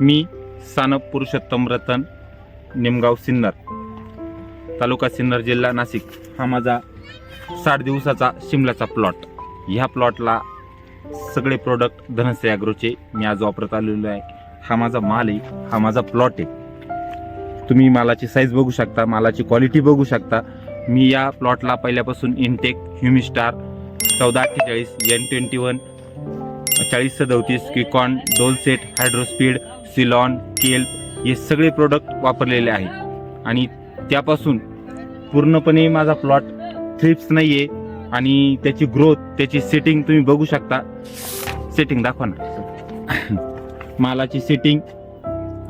मी सानप पुरुषोत्तम रतन निमगाव सिन्नर तालुका सिन्नर जिल्हा नाशिक. हा माझा साठ दिवसाचा शिमल्याचा प्लॉट ह्या प्लॉटला सगळे प्रोडक्ट धनश्री ॲग्रोचे मी आज वापरत आलेलो आहे. हा माझा माल आहे हा माझा प्लॉट आहे. तुम्ही मालाची साईज बघू शकता मालाची क्वालिटी बघू शकता. मी या प्लॉटला पहिल्यापासून इनटेक ह्युमिस्टार चौदा अठ्ठेचाळीस एन ट्वेंटी वन चाळीस सदोतीस किकॉन डोलसेट हायड्रोस्पीड सिलॉन केल्प हे सगळे प्रोडक्ट वापरलेले आहे आणि त्यापासून पूर्णपणे माझा प्लॉट थ्रिप्स नाही आहे आणि त्याची ग्रोथ त्याची सेटिंग तुम्ही बघू शकता. सेटिंग दाखवा ना. मालाची सेटिंग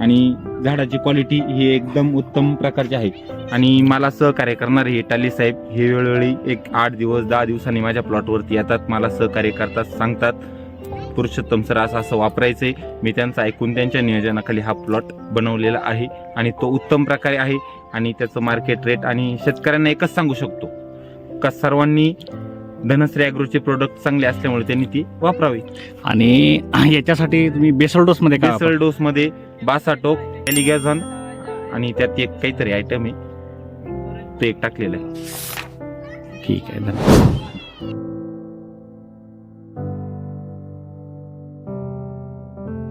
आणि झाडाची क्वालिटी ही एकदम उत्तम प्रकारची आहे. आणि मला सहकार्य करणारे हे टाली साहेब हे वेळोवेळी एक आठ दिवस दहा दिवसांनी माझ्या प्लॉटवरती येतात. मला सहकार्य करतात सांगतात. पुरुषोत्तम सर असं असं वापरायचं आहे मी त्यांचं ऐकून त्यांच्या नियोजनाखाली हा प्लॉट बनवलेला आहे आणि तो उत्तम प्रकारे आहे आणि त्याचं मार्केट रेट आणि शेतकऱ्यांना एकच सांगू शकतो का सर्वांनी धनश्री ॲग्रोचे प्रोडक्ट चांगले असल्यामुळे त्यांनी ती वापरावी. आणि याच्यासाठी तुम्ही बेसल डोस मध्ये काय बेसल डोस मध्ये बासाटोक एलिगॅझॉन आणि त्यात एक काहीतरी आयटम आहे. ते एक टाकलेलं आहे? ठीक आहे धन्यवाद.